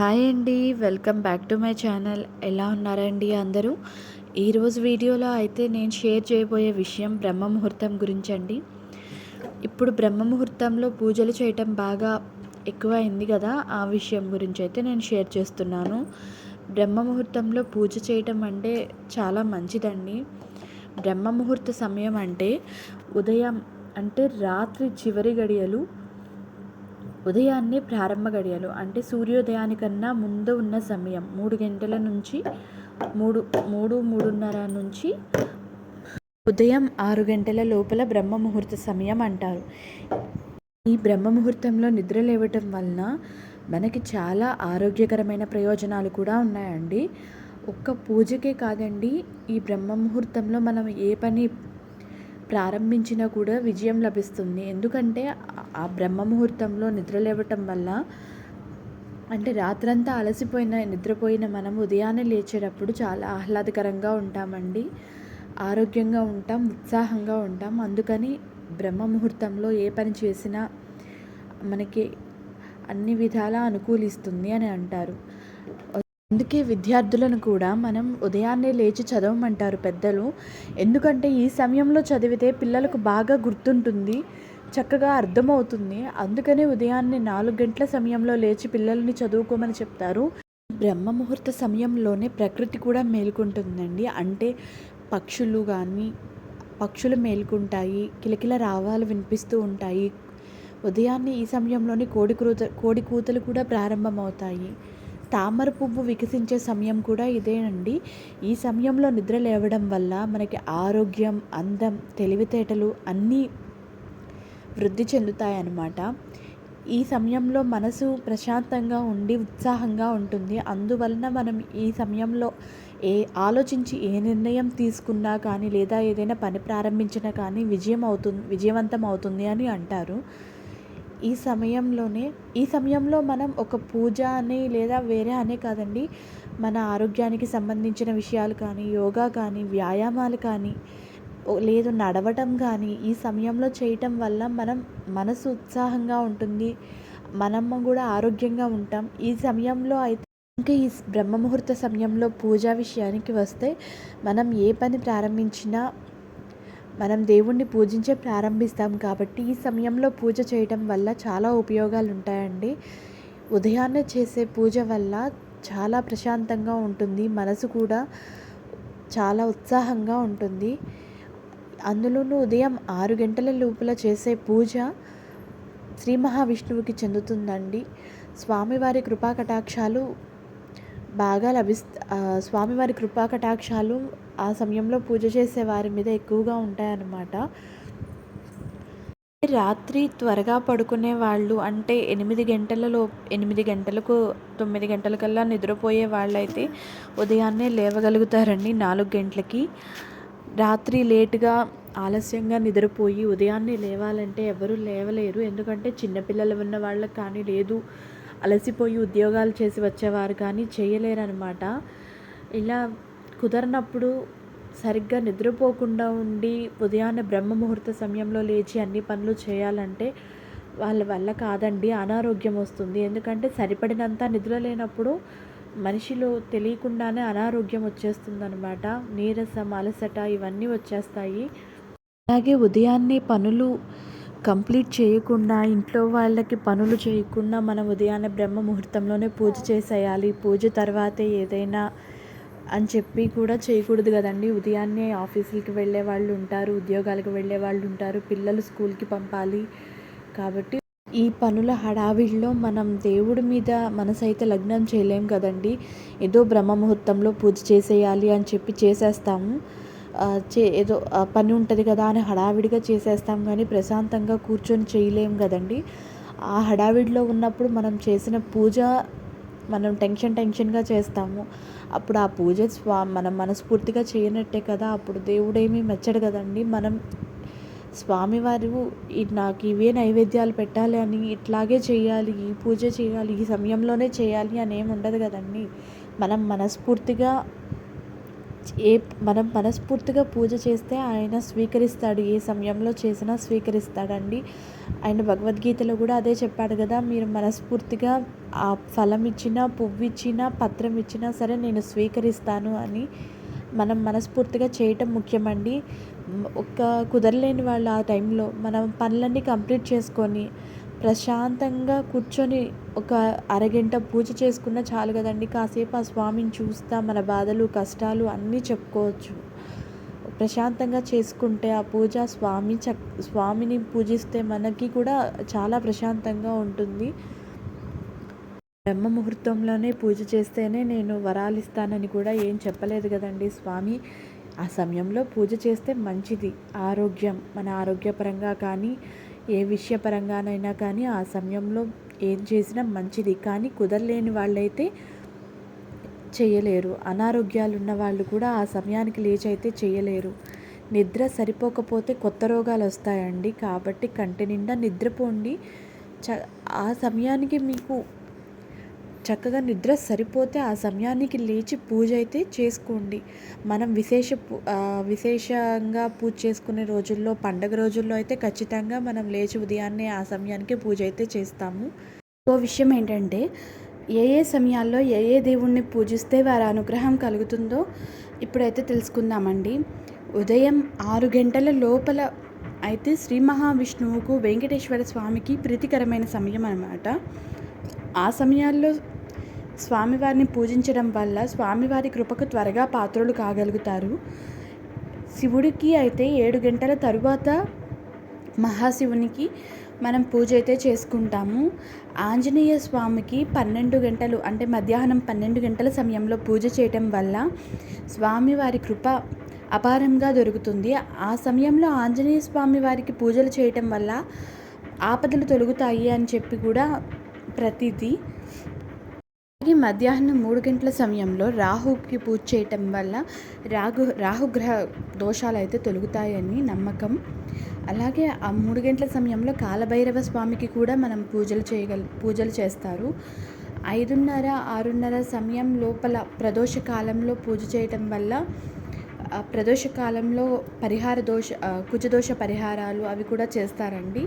Hi అండి welcome back to my channel. ఎలా ఉన్నారండి అందరూ? ఈరోజు వీడియోలో అయితే నేను షేర్ చేయబోయే విషయం బ్రహ్మ ముహూర్తం గురించి అండి ఇప్పుడు బ్రహ్మ ముహూర్తంలో పూజలు చేయటం బాగా ఎక్కువ అయింది కదా ఆ విషయం గురించి అయితే నేను షేర్ చేస్తున్నాను. బ్రహ్మ ముహూర్తంలో పూజ చేయటం అంటే చాలా మంచిదండి. బ్రహ్మ ముహూర్త సమయం అంటే ఉదయం అంటే రాత్రి చివరి గడియలు ఉదయాన్నే ప్రారంభ గడియలు. అంటే సూర్యోదయానికన్నా ముందు ఉన్న సమయం. మూడు గంటల నుంచి మూడు మూడు మూడున్నర నుంచి ఉదయం ఆరు గంటల లోపల బ్రహ్మ ముహూర్త సమయం అంటారు. ఈ బ్రహ్మ ముహూర్తంలో నిద్ర లేవటం వలన మనకి చాలా ఆరోగ్యకరమైన ప్రయోజనాలు కూడా ఉన్నాయండి. ఒక్క పూజకే కాదండి ఈ బ్రహ్మ ముహూర్తంలో మనం ఏ పని ప్రారంభించినా కూడా విజయం లభిస్తుంది. ఎందుకంటే ఆ బ్రహ్మ ముహూర్తంలో నిద్ర లేవటం వల్ల అంటే రాత్రంతా అలసిపోయిన నిద్రపోయిన మనం ఉదయాన్నే లేచేటప్పుడు చాలా ఆహ్లాదకరంగా ఉంటామండి. ఆరోగ్యంగా ఉంటాం ఉత్సాహంగా ఉంటాం. అందుకని బ్రహ్మ ముహూర్తంలో ఏ పని చేసినా మనకి అన్ని విధాలా అనుకూలిస్తుంది అని అంటారు. అందుకే విద్యార్థులను కూడా మనం ఉదయాన్నే లేచి చదవమంటారు పెద్దలు. ఎందుకంటే ఈ సమయంలో చదివితే పిల్లలకు బాగా గుర్తుంటుంది చక్కగా అర్థమవుతుంది. అందుకనే ఉదయాన్నే నాలుగు గంటల సమయంలో లేచి పిల్లల్ని చదువుకోమని చెప్తారు. బ్రహ్మ ముహూర్త సమయంలోనే ప్రకృతి కూడా మేలుకుంటుందండి. అంటే పక్షులు కానీ పక్షులు మేలుకుంటాయి కిలకిల రావాలు వినిపిస్తూ ఉంటాయి. ఉదయాన్నే ఈ సమయంలోనే కోడి కూత కోడి కూతలు కూడా ప్రారంభమవుతాయి. తామర పువ్వు వికసించే సమయం కూడా ఇదేనండి. ఈ సమయంలో నిద్ర లేవడం వల్ల మనకి ఆరోగ్యం అందం తెలివితేటలు అన్నీ వృద్ధి చెందుతాయన్నమాట. ఈ సమయంలో మనసు ప్రశాంతంగా ఉండి ఉత్సాహంగా ఉంటుంది. అందువలన మనం ఈ సమయంలో ఏ ఆలోచించి ఏ నిర్ణయం తీసుకున్నా కానీ లేదా ఏదైనా పని ప్రారంభించినా కానీ విజయం అవుతుంది విజయవంతం అవుతుంది అని అంటారు. ఈ సమయంలోనే ఈ సమయంలో మనం ఒక పూజ అని లేదా వేరే అనే కాదండి. మన ఆరోగ్యానికి సంబంధించిన విషయాలు కానీ యోగా కానీ వ్యాయామాలు కానీ లేదు నడవటం కానీ ఈ సమయంలో చేయటం వల్ల మనం మనసు ఉత్సాహంగా ఉంటుంది. మనమ్మ కూడా ఆరోగ్యంగా ఉంటాం. ఈ సమయంలో అయితే ఇంకా ఈ బ్రహ్మ ముహూర్త సమయంలో పూజా విషయానికి వస్తే మనం ఏ పని ప్రారంభించినా మనం దేవుణ్ణి పూజించే ప్రారంభిస్తాం కాబట్టి ఈ సమయంలో పూజ చేయటం వల్ల చాలా ఉపయోగాలు ఉంటాయండి ఉదయాన్నే చేసే పూజ వల్ల చాలా ప్రశాంతంగా ఉంటుంది. మనసు కూడా చాలా ఉత్సాహంగా ఉంటుంది. అందులోనూ ఉదయం ఆరు గంటల లోపల చేసే పూజ శ్రీ మహావిష్ణువుకి చెందుతుందండి. స్వామివారి కృపా కటాక్షాలు బాగా లభిస్ స్వామివారి కృపా కటాక్షాలు ఆ సమయంలో పూజ చేసే వారి మీద ఎక్కువగా ఉంటాయన్నమాట. రాత్రి త్వరగా పడుకునే వాళ్ళు అంటే ఎనిమిది గంటలలో ఎనిమిది గంటలకు తొమ్మిది గంటలకల్లా నిద్రపోయే వాళ్ళైతే ఉదయాన్నే లేవగలుగుతారండి నాలుగు గంటలకి. రాత్రి లేటుగా ఆలస్యంగా నిద్రపోయి ఉదయాన్నే లేవాలంటే ఎవరు లేవలేరు. ఎందుకంటే చిన్నపిల్లలు ఉన్న వాళ్ళకి కానీ లేదు. అలసిపోయి ఉద్యోగాలు చేసి వచ్చేవారు కానీ చేయలేరనమాట ఇలా కుదరనప్పుడు సరిగ్గా నిద్రపోకుండా ఉండి ఉదయాన్నే బ్రహ్మ ముహూర్త సమయంలో లేచి అన్ని పనులు చేయాలంటే వాళ్ళ వల్ల కాదండి అనారోగ్యం వస్తుంది. ఎందుకంటే సరిపడినంత నిద్ర లేనప్పుడు మనిషిలో తెలియకుండానే అనారోగ్యం వచ్చేస్తుంది అనమాట నీరసం అలసట ఇవన్నీ వచ్చేస్తాయి. అలాగే ఉదయాన్నే పనులు కంప్లీట్ చేయకుండా ఇంట్లో వాళ్ళకి పనులు చేయకుండా మనం ఉదయాన్నే బ్రహ్మ ముహూర్తంలోనే పూజ చేసేయాలి. పూజ తర్వాతే ఏదైనా అని చెప్పి కూడా చేయకూడదు కదండి. ఉదయాన్నే ఆఫీసులకి వెళ్ళే వాళ్ళు ఉంటారు ఉద్యోగాలకు వెళ్ళే వాళ్ళు ఉంటారు పిల్లలు స్కూల్కి పంపాలి కాబట్టి ఈ పనుల హడావిడిలో మనం దేవుడి మీద మనసు అయితే లగ్నం చేయలేం కదండి. ఏదో బ్రహ్మ ముహూర్తంలో పూజ చేసేయాలి అని చెప్పి చేసేస్తాము. చే ఏదో పని ఉంటుంది కదా అని హడావిడిగా చేసేస్తాం కానీ ప్రశాంతంగా కూర్చొని చేయలేం కదండి. ఆ హడావిడిలో ఉన్నప్పుడు మనం చేసిన పూజ మనం టెన్షన్ టెన్షన్గా చేస్తాము. అప్పుడు ఆ పూజ స్వా మనం మనస్ఫూర్తిగా చేయనట్టే కదా అప్పుడు దేవుడేమీ మెచ్చడు కదండి. మనం స్వామివారు నాకు ఇవే నైవేద్యాలు పెట్టాలి అని ఇట్లాగే చేయాలి ఈ పూజ చేయాలి ఈ సమయంలోనే చేయాలి అని ఏమి ఉండదు కదండి. మనం మనస్ఫూర్తిగా ఏ మనం మనస్ఫూర్తిగా పూజ చేస్తే ఆయన స్వీకరిస్తాడు ఏ సమయంలో చేసినా స్వీకరిస్తాడండి. ఆయన భగవద్గీతలో కూడా అదే చెప్పాడు కదా మీరు మనస్ఫూర్తిగా ఆ ఫలం ఇచ్చినా పువ్వు ఇచ్చినా పత్రం ఇచ్చినా సరే నేను స్వీకరిస్తాను అని మనం మనస్ఫూర్తిగా చేయటం ముఖ్యమండి. ఒక కుదరలేని వాళ్ళు ఆ టైంలో మనం పనులన్నీ కంప్లీట్ చేసుకొని ప్రశాంతంగా కూర్చొని ఒక అరగంట పూజ చేసుకున్న చాలు కదండి. కాసేపు ఆ స్వామిని చూస్తా మన బాధలు కష్టాలు అన్నీ చెప్పుకోవచ్చు. ప్రశాంతంగా చేసుకుంటే ఆ పూజ స్వామి చక్ స్వామిని పూజిస్తే మనకి కూడా చాలా ప్రశాంతంగా ఉంటుంది. బ్రహ్మ ముహూర్తంలోనే పూజ చేస్తేనే నేను వరాలిస్తానని కూడా ఏం చెప్పలేదు కదండి స్వామి. ఆ సమయంలో పూజ చేస్తే మంచిది. ఆరోగ్యం మన ఆరోగ్యపరంగా కానీ ఏ విషయపరంగానైనా కానీ ఆ సమయంలో ఏం చేసినా మంచిది. కానీ కుదరలేని వాళ్ళైతే చేయలేరు. అనారోగ్యాలు ఉన్న వాళ్ళు కూడా ఆ సమయానికి లేచి అయితే చేయలేరు. నిద్ర సరిపోకపోతే కొత్త రోగాలు వస్తాయండి. కాబట్టి కంటి నిండా నిద్రపోండి. చ ఆ సమయానికి మీకు చక్కగా నిద్ర సరిపోతే ఆ సమయానికి లేచి పూజ అయితే చేసుకోండి. మనం విశేష విశేషంగా పూజ చేసుకునే రోజుల్లో పండగ రోజుల్లో అయితే ఖచ్చితంగా మనం లేచి ఉదయాన్నే ఆ సమయానికి పూజ అయితే చేస్తాము. ఇంకో విషయం ఏంటంటే ఏ ఏ సమయాల్లో ఏ ఏ దేవుణ్ణి పూజిస్తే వారి అనుగ్రహం కలుగుతుందో ఇప్పుడైతే తెలుసుకుందామండి. ఉదయం ఆరు గంటల లోపల అయితే శ్రీ మహావిష్ణువుకు వెంకటేశ్వర స్వామికి ప్రీతికరమైన సమయం అన్నమాట. ఆ సమయాల్లో స్వామివారిని పూజించడం వల్ల స్వామివారి కృపకు త్వరగా పాత్రలు కాగలుగుతారు. శివుడికి అయితే ఏడు గంటల తరువాత మహాశివునికి మనం పూజ అయితే చేసుకుంటాము. ఆంజనేయ స్వామికి పన్నెండు గంటలు అంటే మధ్యాహ్నం పన్నెండు గంటల సమయంలో పూజ చేయటం వల్ల స్వామివారి కృప అపారంగా దొరుకుతుంది. ఆ సమయంలో ఆంజనేయ స్వామి వారికి పూజలు చేయటం వల్ల ఆపదలు తొలుగుతాయి అని చెప్పి కూడా ప్రతిదీ. అలాగే మధ్యాహ్నం మూడు గంటల సమయంలో రాహుకి పూజ చేయటం వల్ల రాహు రాహుగ్రహ దోషాలు అయితే తొలుగుతాయని నమ్మకం. అలాగే ఆ మూడు గంటల సమయంలో కాలభైరవ స్వామికి కూడా మనం పూజలు చేయగల పూజలు చేస్తారు. ఐదున్నర ఆరున్నర సమయం లోపల ప్రదోష కాలంలో పూజ చేయటం వల్ల ప్రదోష కాలంలో పరిహార దోష కుజదోష పరిహారాలు అవి కూడా చేస్తారండి.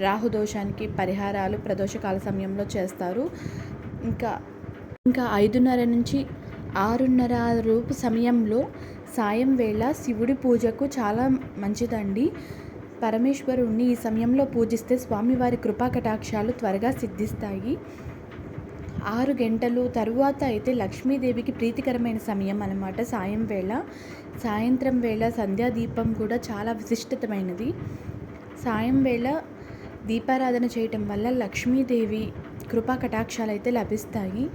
రాహు దోషానికి పరిహారాలు ప్రదోషకాల సమయంలో చేస్తారు. ఇంకా ఇంకా ఐదున్నర నుంచి ఆరున్నర రూపు సమయంలో సాయం వేళ శివుడి పూజకు చాలా మంచిదండి. పరమేశ్వరుణ్ణి ఈ సమయంలో పూజిస్తే స్వామివారి కృపా కటాక్షాలు త్వరగా సిద్ధిస్తాయి. ఆరు గంటలు తరువాత అయితే లక్ష్మీదేవికి ప్రీతికరమైన సమయం అనమాట సాయం వేళ. సాయంత్రం వేళ సంధ్యాదీపం కూడా చాలా విశిష్టతమైనది సాయం వేళ దీపారాధన చేయటం వల్ల లక్ష్మీదేవి కృపా కటాక్షాలు అయితే లభిస్తాయి.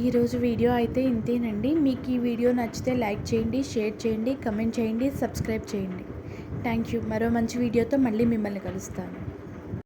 ఈరోజు వీడియో అయితే ఇంతేనండి. మీకు ఈ వీడియో నచ్చితే లైక్ చేయండి షేర్ చేయండి కమెంట్ చేయండి సబ్స్క్రైబ్ చేయండి. Thank you. మరో మంచి వీడియోతో మళ్ళీ మిమ్మల్ని కలుస్తాను.